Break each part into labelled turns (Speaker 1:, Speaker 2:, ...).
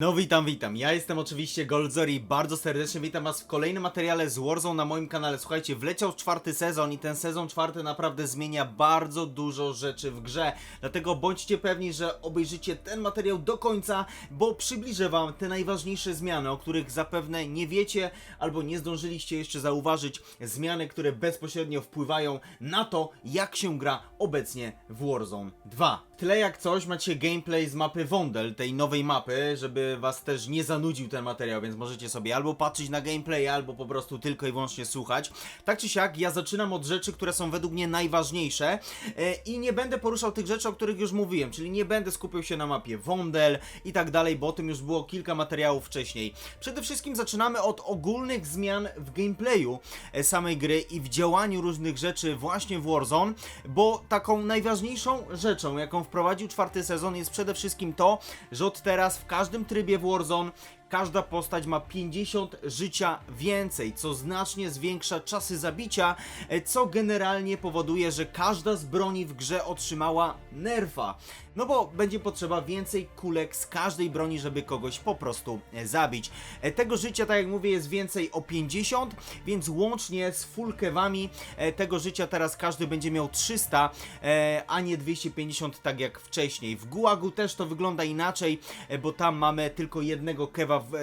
Speaker 1: No witam, witam. Ja jestem oczywiście Goldzori. Bardzo serdecznie witam was w kolejnym materiale z Warzone na moim kanale. Słuchajcie, wleciał czwarty sezon i ten sezon czwarty naprawdę zmienia bardzo dużo rzeczy w grze. Dlatego bądźcie pewni, że obejrzycie ten materiał do końca, bo przybliżę wam te najważniejsze zmiany, o których zapewne nie wiecie albo nie zdążyliście jeszcze zauważyć. Zmiany, które bezpośrednio wpływają na to, jak się gra obecnie w Warzone 2. W tle jak coś macie gameplay z mapy Wondel, tej nowej mapy, żeby was też nie zanudził ten materiał, więc możecie sobie albo patrzeć na gameplay, albo po prostu tylko i wyłącznie słuchać. Tak czy siak, ja zaczynam od rzeczy, które są według mnie najważniejsze e, i nie będę poruszał tych rzeczy, o których już mówiłem, czyli nie będę skupiał się na mapie Wondel i tak dalej, bo o tym już było kilka materiałów wcześniej. Przede wszystkim zaczynamy od ogólnych zmian w gameplayu e, samej gry i w działaniu różnych rzeczy właśnie w Warzone, bo taką najważniejszą rzeczą, jaką wprowadził czwarty sezon jest przede wszystkim to, że od teraz w każdym trybie w Warzone każda postać ma 50 życia więcej, co znacznie zwiększa czasy zabicia, e, co generalnie powoduje, że każda z broni w grze otrzymała nerfa. No bo będzie potrzeba więcej kulek z każdej broni, żeby kogoś po prostu e, zabić. E, Tego życia, tak jak mówię, jest więcej o 50, więc łącznie z full kewami e, tego życia teraz każdy będzie miał 300, e, a nie 250 tak jak wcześniej. W Gułagu też to wygląda inaczej, bo tam mamy tylko jednego kewa w, e,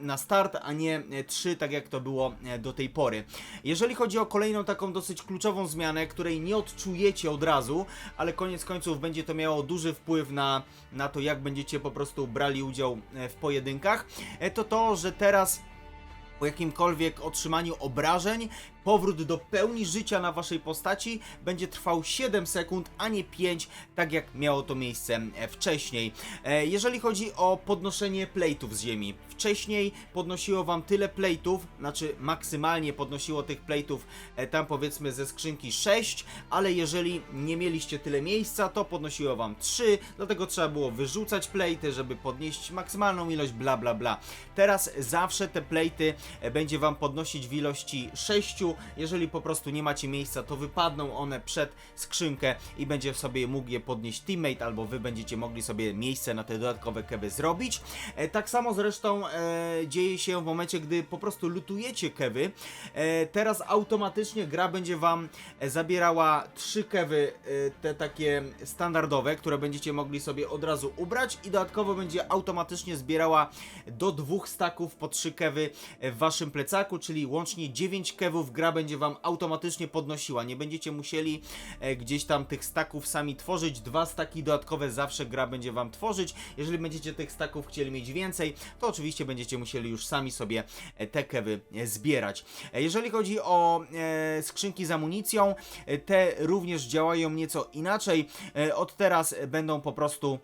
Speaker 1: na start, a nie e, trzy, tak jak to było e, do tej pory. Jeżeli chodzi o kolejną taką dosyć kluczową zmianę, której nie odczujecie od razu, ale koniec końców będzie to miało duży wpływ na, na to, jak będziecie po prostu brali udział e, w pojedynkach, e, to to, że teraz po jakimkolwiek otrzymaniu obrażeń, powrót do pełni życia na waszej postaci będzie trwał 7 sekund, a nie 5, tak jak miało to miejsce e, wcześniej. E, Jeżeli chodzi o podnoszenie plate'ów z ziemi, wcześniej podnosiło wam tyle plate'ów, znaczy maksymalnie podnosiło tych plate'ów e, tam powiedzmy ze skrzynki 6, ale jeżeli nie mieliście tyle miejsca, to podnosiło wam 3, dlatego trzeba było wyrzucać plate'y, żeby podnieść maksymalną ilość bla bla bla. Teraz zawsze te e, będzie wam podnosić w ilości 6, jeżeli po prostu nie macie miejsca, to wypadną one przed skrzynkę i będzie sobie mógł je podnieść teammate, albo wy będziecie mogli sobie miejsce na te dodatkowe kewy zrobić. E, tak samo zresztą e, dzieje się w momencie, gdy po prostu lutujecie kewy. E, teraz automatycznie gra będzie wam e, zabierała trzy kewy, e, te takie standardowe, które będziecie mogli sobie od razu ubrać i dodatkowo będzie automatycznie zbierała do dwóch staków po trzy kewy w waszym plecaku, czyli łącznie 9 kewów gra będzie wam automatycznie podnosiła. Nie będziecie musieli e, gdzieś tam tych staków sami tworzyć. Dwa staki dodatkowe zawsze gra będzie wam tworzyć. Jeżeli będziecie tych staków chcieli mieć więcej, to oczywiście będziecie musieli już sami sobie e, te kewy e, zbierać. Jeżeli chodzi o skrzynki z amunicją, te również działają nieco inaczej. Od teraz będą po prostu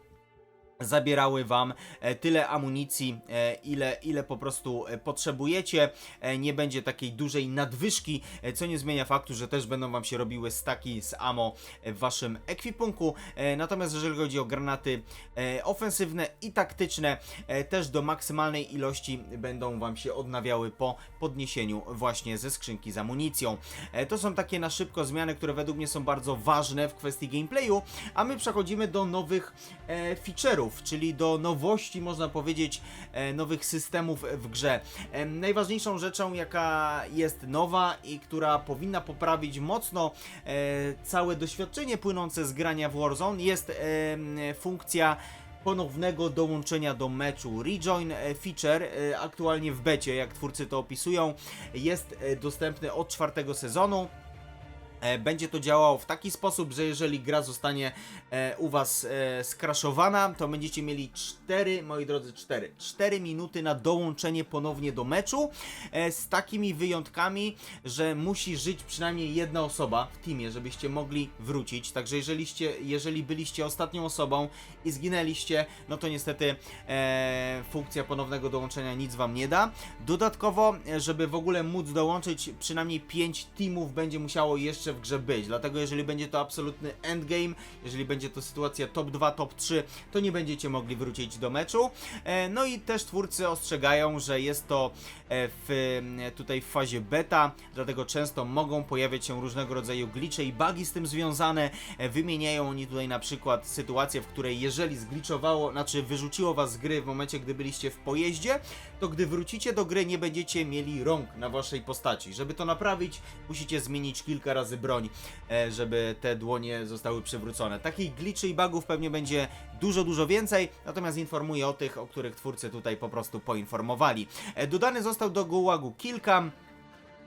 Speaker 1: zabierały wam e, tyle amunicji, e, ile, ile po prostu e, potrzebujecie. Nie będzie takiej dużej nadwyżki, co nie zmienia faktu, że też będą wam się robiły staki z ammo w waszym ekwipunku. Natomiast jeżeli chodzi o granaty ofensywne i taktyczne, też do maksymalnej ilości będą wam się odnawiały po podniesieniu właśnie ze skrzynki z amunicją. To są takie na szybko zmiany, które według mnie są bardzo ważne w kwestii gameplayu, a my przechodzimy do nowych e, czyli do nowości, można powiedzieć, e, nowych systemów w grze. E, najważniejszą rzeczą, jaka jest nowa i która powinna poprawić mocno e, całe doświadczenie płynące z grania w Warzone, jest funkcja ponownego dołączenia do meczu. Rejoin feature aktualnie w becie, jak twórcy to opisują, jest dostępny od czwartego sezonu. E, Będzie to działało w taki sposób, że jeżeli gra zostanie e, u Was e, skraszowana, to będziecie mieli 4, moi drodzy, 4, 4 minuty na dołączenie ponownie do meczu, z takimi wyjątkami, że musi żyć przynajmniej jedna osoba w teamie, żebyście mogli wrócić. Także jeżeliście, jeżeli byliście ostatnią osobą i zginęliście, no to niestety e, funkcja ponownego dołączenia nic Wam nie da. Dodatkowo, żeby w ogóle móc dołączyć, przynajmniej 5 teamów będzie musiało jeszcze najważniejsze w grze być. Dlatego jeżeli będzie to absolutny endgame, jeżeli będzie to sytuacja top 2, top 3, to nie będziecie mogli wrócić do meczu. E, No i też twórcy ostrzegają, że jest to e, w, m, tutaj w fazie beta, dlatego często mogą pojawiać się różnego rodzaju glitche i bugi z tym związane. E, Wymieniają oni tutaj na przykład sytuację, w której jeżeli zgliczowało, znaczy wyrzuciło was z gry w momencie, gdy byliście w pojeździe, to gdy wrócicie do gry nie będziecie mieli rąk na waszej postaci. Żeby to naprawić, musicie zmienić kilka razy broń, e, żeby te dłonie zostały przywrócone. Takich glitchy i bugów pewnie będzie dużo, dużo więcej, natomiast informuję o tych, o których twórcy tutaj po prostu poinformowali. E, Dodany został do gułagu kilka.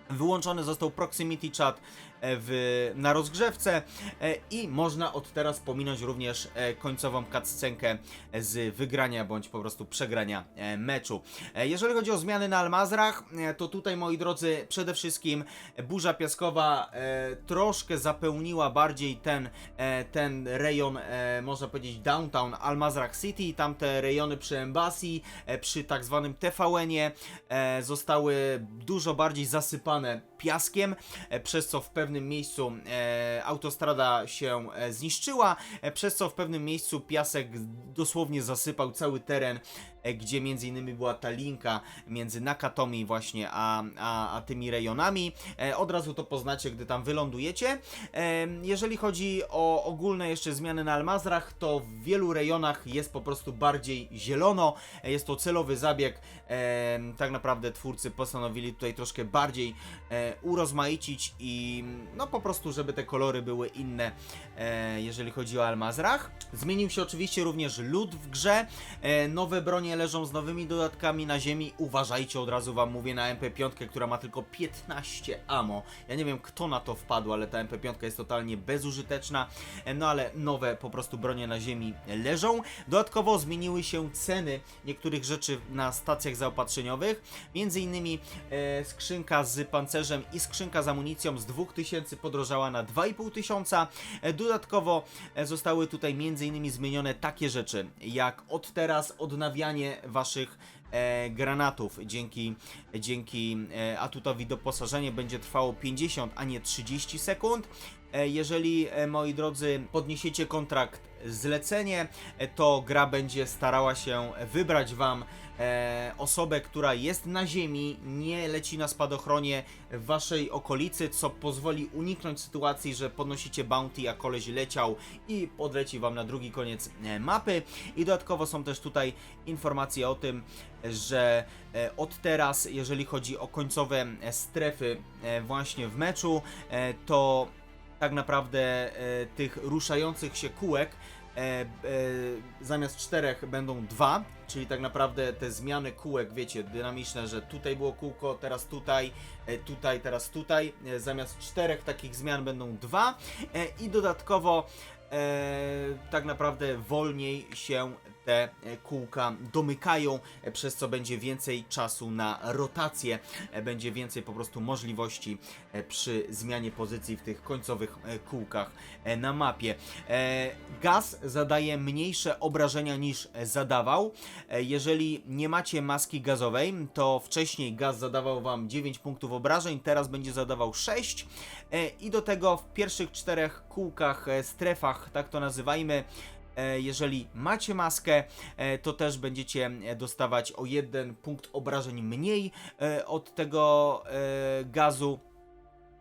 Speaker 1: Wyłączony został proximity chat w, na rozgrzewce e, i można od teraz pominąć również e, końcową cutscenkę z wygrania bądź po prostu przegrania e, meczu. E, Jeżeli chodzi o zmiany na Almazrach, e, to tutaj moi drodzy przede wszystkim burza piaskowa e, troszkę zapełniła bardziej ten, e, ten rejon, e, można powiedzieć downtown Almazrach City, tamte rejony przy Embassy, e, przy tak zwanym TVN-ie e, zostały dużo bardziej zasypane piaskiem, e, przez co w pewnym miejscu e, autostrada się e, zniszczyła, przez co w pewnym miejscu piasek dosłownie zasypał cały teren, gdzie między innymi była ta linka między Nakatomi właśnie a, a, a tymi rejonami. E, od razu to poznacie, gdy tam wylądujecie. E, jeżeli chodzi o ogólne jeszcze zmiany na Almazrach, to w wielu rejonach jest po prostu bardziej zielono. E, Jest to celowy zabieg. E, tak naprawdę twórcy postanowili tutaj troszkę bardziej e, urozmaicić i no po prostu, żeby te kolory były inne, e, jeżeli chodzi o Almazrach. Zmienił się oczywiście również lód w grze. E, nowe bronie leżą z nowymi dodatkami na ziemi. Uważajcie, od razu wam mówię na MP5, która ma tylko 15 ammo. Ja nie wiem kto na to wpadł, ale ta MP5 jest totalnie bezużyteczna. No ale nowe po prostu bronie na ziemi leżą. Dodatkowo zmieniły się ceny niektórych rzeczy na stacjach zaopatrzeniowych. Między innymi e, skrzynka z pancerzem i skrzynka z amunicją z 2000 podrożała na 2500. E, Dodatkowo e, zostały tutaj między innymi zmienione takie rzeczy jak od teraz odnawianie waszych e, granatów dzięki, dzięki e, atutowi doposażenie będzie trwało 50, a nie 30 sekund. E, Jeżeli, e, moi drodzy, podniesiecie kontrakt zlecenie, to gra będzie starała się wybrać wam e, osobę, która jest na ziemi, nie leci na spadochronie w waszej okolicy, co pozwoli uniknąć sytuacji, że podnosicie bounty, a koleś leciał i podleci wam na drugi koniec e, mapy. I dodatkowo są też tutaj informacje o tym, że e, od teraz, jeżeli chodzi o końcowe strefy właśnie w meczu, to tak naprawdę e, tych ruszających się kółek e, e, zamiast czterech będą dwa, czyli tak naprawdę te zmiany kółek, wiecie, dynamiczne, że tutaj było kółko, teraz tutaj, e, tutaj, teraz tutaj, e, zamiast czterech takich zmian będą dwa e, i dodatkowo e, tak naprawdę wolniej się te e, kółka domykają, e, przez co będzie więcej czasu na rotację, e, będzie więcej po prostu możliwości przy zmianie pozycji w tych końcowych kółkach na mapie. Gaz zadaje mniejsze obrażenia niż zadawał. Jeżeli nie macie maski gazowej, to wcześniej gaz zadawał wam 9 punktów obrażeń, teraz będzie zadawał 6 E, i do tego w pierwszych czterech kółkach, strefach, tak to nazywajmy, Jeżeli macie maskę, e, to też będziecie e, dostawać o jeden punkt obrażeń mniej e, od tego e, gazu.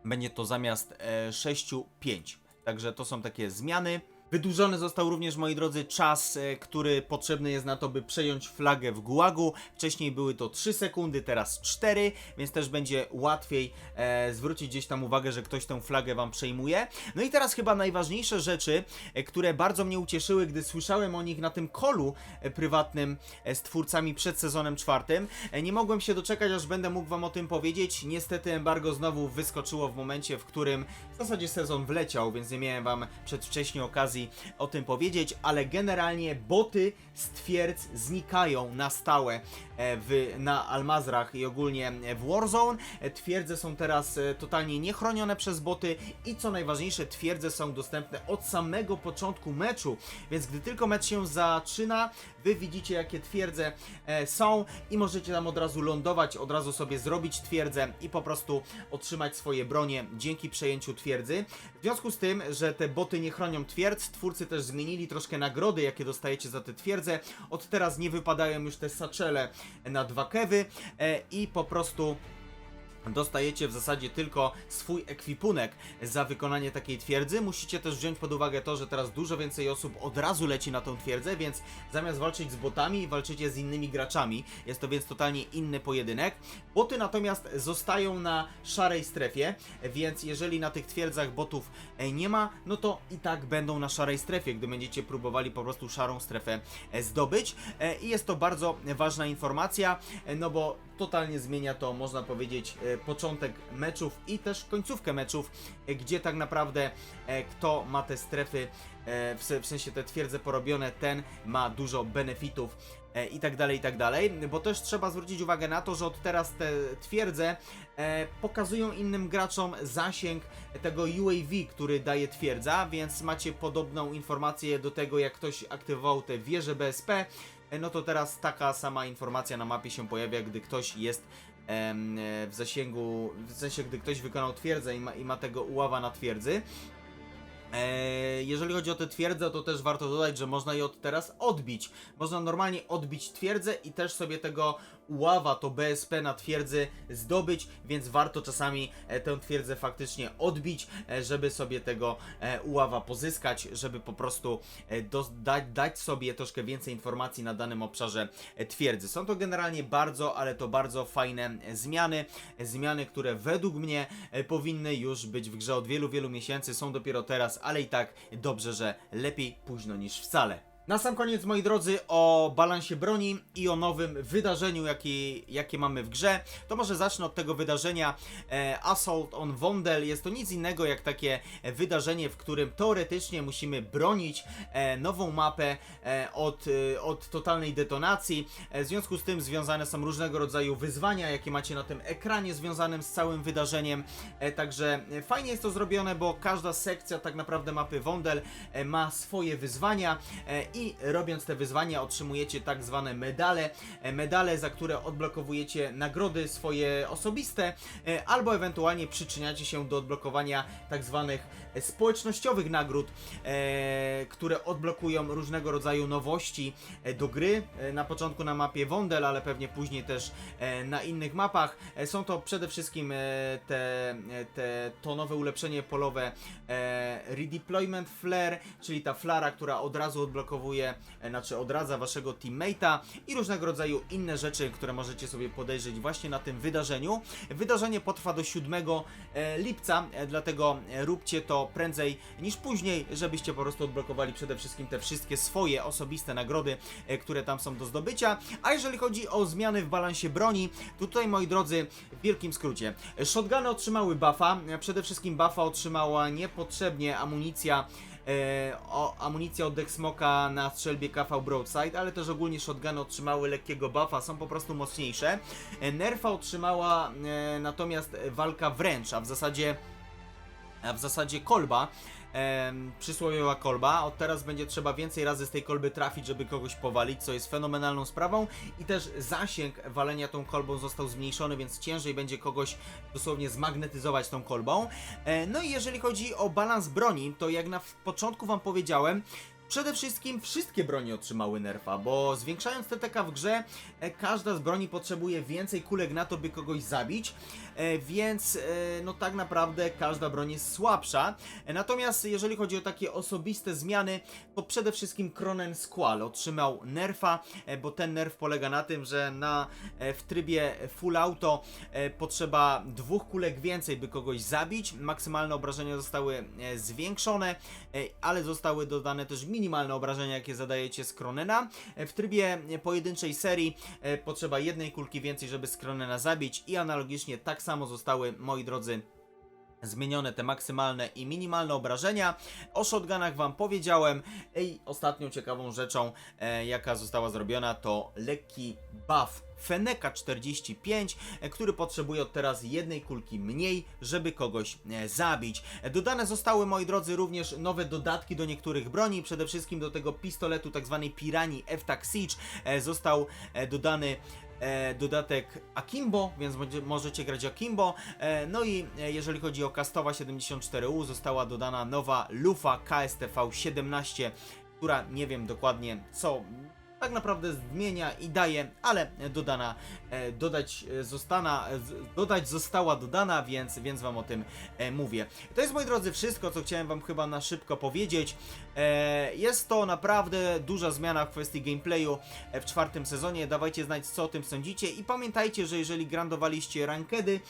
Speaker 1: Będzie to zamiast 6, 5. Także to są takie zmiany. Wydłużony został również, moi drodzy, czas, e, który potrzebny jest na to, by przejąć flagę w gułagu. Wcześniej były to 3 sekundy, teraz 4, więc też będzie łatwiej e, zwrócić gdzieś tam uwagę, że ktoś tę flagę wam przejmuje. No i teraz chyba najważniejsze rzeczy, e, które bardzo mnie ucieszyły, gdy słyszałem o nich na tym kolu e, prywatnym e, z twórcami przed sezonem czwartym. E, nie mogłem się doczekać, aż będę mógł wam o tym powiedzieć. Niestety embargo znowu wyskoczyło w momencie, w którym w zasadzie sezon wleciał, więc nie miałem wam przedwcześnie okazji okazji o tym powiedzieć, ale generalnie boty z twierdz znikają na stałe w, na Almazrach i ogólnie w Warzone. E, Twierdze są teraz e, totalnie niechronione przez boty i co najważniejsze, twierdze są dostępne od samego początku meczu, więc gdy tylko mecz się zaczyna, wy widzicie jakie twierdze e, są i możecie tam od razu lądować, od razu sobie zrobić twierdzę i po prostu otrzymać swoje bronie dzięki przejęciu twierdzy. W związku z tym, że te boty nie chronią twierdz, twórcy też zmienili troszkę nagrody, jakie dostajecie za te twierdze. Od teraz nie wypadają już te saczele na dwa kewy e, i po prostu dostajecie w zasadzie tylko swój ekwipunek za wykonanie takiej twierdzy. Musicie też wziąć pod uwagę to, że teraz dużo więcej osób od razu leci na tą twierdzę, więc zamiast walczyć z botami, walczycie z innymi graczami. Jest to więc totalnie inny pojedynek. Boty natomiast zostają na szarej strefie, więc jeżeli na tych twierdzach botów e, nie ma, no to i tak będą na szarej strefie, gdy będziecie próbowali po prostu szarą strefę e, zdobyć. E, I jest to bardzo ważna informacja, no bo totalnie zmienia to, można powiedzieć, początek meczów i też końcówkę meczów, e, gdzie tak naprawdę e, kto ma te strefy, w se- w sensie te twierdze porobione, ten ma dużo benefitów i tak dalej, i tak dalej, bo też trzeba zwrócić uwagę na to, że od teraz te twierdze pokazują innym graczom zasięg tego UAV, który daje twierdza, więc macie podobną informację do tego, jak ktoś aktywował te wieże BSP, no to teraz taka sama informacja na mapie się pojawia, gdy ktoś jest w zasięgu, w sensie gdy ktoś wykonał twierdzę i ma, i ma tego uława na twierdzy. E, jeżeli chodzi o te twierdzę, to też warto dodać, że można je od teraz odbić. Można normalnie odbić twierdzę i też sobie tego uława, to BSP na twierdzy zdobyć, więc warto czasami e, tę twierdzę faktycznie odbić, e, żeby sobie tego e, uława pozyskać, żeby po prostu dać, dać sobie troszkę więcej informacji na danym obszarze twierdzy. Są to generalnie bardzo, ale to bardzo fajne zmiany. Zmiany, które według mnie powinny już być w grze od wielu, wielu miesięcy, są dopiero teraz, ale i tak dobrze, że lepiej późno niż wcale. Na sam koniec, moi drodzy, o balansie broni i o nowym wydarzeniu, jakie, jakie mamy w grze. To może zacznę od tego wydarzenia e, Assault on Wondel. Jest to nic innego jak takie wydarzenie, w którym teoretycznie musimy bronić e, nową mapę e, od, e, od totalnej detonacji. E, w związku z tym związane są różnego rodzaju wyzwania, jakie macie na tym ekranie związanym z całym wydarzeniem. E, także fajnie jest to zrobione, bo każda sekcja tak naprawdę mapy Wondel e, ma swoje wyzwania e, i robiąc te wyzwania otrzymujecie tak zwane medale, e, medale za które odblokowujecie nagrody swoje osobiste e, albo ewentualnie przyczyniacie się do odblokowania tak zwanych e, społecznościowych nagród, które odblokują różnego rodzaju nowości do gry. Na początku na mapie Wondel, ale pewnie później też na innych mapach. Są to przede wszystkim te, te, to nowe ulepszenie polowe Redeployment Flare, czyli ta flara, która od razu odblokowuje, e, znaczy odradza waszego teammate'a i różnego rodzaju inne rzeczy, które możecie sobie podejrzeć właśnie na tym wydarzeniu. Wydarzenie potrwa do 7 e, lipca, e, dlatego róbcie to prędzej niż później, żebyście po prostu odblokowali przede wszystkim te wszystkie swoje osobiste nagrody, które tam są do zdobycia. A jeżeli chodzi o zmiany w balansie broni, tutaj moi drodzy, w wielkim skrócie. Shotguny otrzymały buffa, przede wszystkim buffa otrzymała niepotrzebnie amunicja e, o, amunicja od Dexmoka na strzelbie KV Broadside, ale też ogólnie shotguny otrzymały lekkiego buffa, są po prostu mocniejsze. E, Nerfa otrzymała e, natomiast walka wręcz, a w zasadzie a w zasadzie kolba, przysłowiowa kolba. Od teraz będzie trzeba więcej razy z tej kolby trafić, żeby kogoś powalić, co jest fenomenalną sprawą. I też zasięg walenia tą kolbą został zmniejszony, więc ciężej będzie kogoś dosłownie zmagnetyzować tą kolbą. E, no i jeżeli chodzi o balans broni, to jak na początku wam powiedziałem, Przede wszystkim wszystkie broni otrzymały nerfa, bo zwiększając TTK w grze, e, każda z broni potrzebuje więcej kulek na to, by kogoś zabić, e, więc e, no tak naprawdę każda broń jest słabsza. E, Natomiast jeżeli chodzi o takie osobiste zmiany, to przede wszystkim Cronen Squall otrzymał nerfa, e, bo ten nerf polega na tym, że na, e, w trybie full auto e, potrzeba dwóch kulek więcej, by kogoś zabić. Maksymalne obrażenia zostały e, zwiększone, e, ale zostały dodane też minimalne obrażenia, jakie zadajecie z Kronena. E, W trybie e, pojedynczej serii e, potrzeba jednej kulki więcej, żeby z Kronena zabić i analogicznie tak samo zostały, moi drodzy, zmienione te maksymalne i minimalne obrażenia. O shotgunach wam powiedziałem i ostatnią ciekawą rzeczą, e, jaka została zrobiona to lekki buff Feneka 45, e, który potrzebuje od teraz jednej kulki mniej, żeby kogoś e, zabić. E, Dodane zostały, moi drodzy, również nowe dodatki do niektórych broni, przede wszystkim do tego pistoletu tak zwanej Pirani F-Tac Siege został dodany e, dodatek Akimbo, więc będzie- możecie grać Akimbo. E, no i e, jeżeli chodzi o Kastowa 74U, została dodana nowa lufa KSTV 17, która nie wiem dokładnie co tak naprawdę zmienia i daje, ale dodana, e, dodać e, zostana, dodać została dodana, więc, więc wam o tym e, mówię. To jest moi drodzy wszystko, co chciałem wam chyba na szybko powiedzieć. Jest to naprawdę duża zmiana w kwestii gameplayu w czwartym sezonie. Dawajcie znać, co o tym sądzicie i pamiętajcie, że jeżeli grandowaliście rankedy,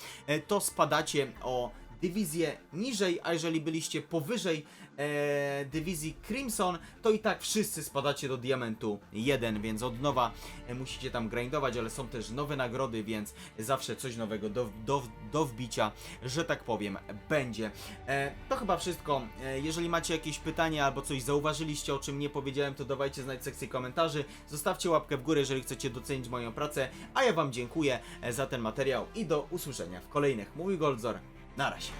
Speaker 1: to spadacie o dywizję niżej, a jeżeli byliście powyżej e, dywizji Crimson, to i tak wszyscy spadacie do diamentu 1, więc od nowa e, musicie tam grindować, ale są też nowe nagrody, więc zawsze coś nowego do, do, do wbicia, że tak powiem, będzie. E, to chyba wszystko. E, jeżeli macie jakieś pytania albo coś zauważyliście, o czym nie powiedziałem, to dawajcie znać w sekcji komentarzy. Zostawcie łapkę w górę, jeżeli chcecie docenić moją pracę, a ja Wam dziękuję e, za ten materiał i do usłyszenia w kolejnych. Mówi Goldzor. Na razie.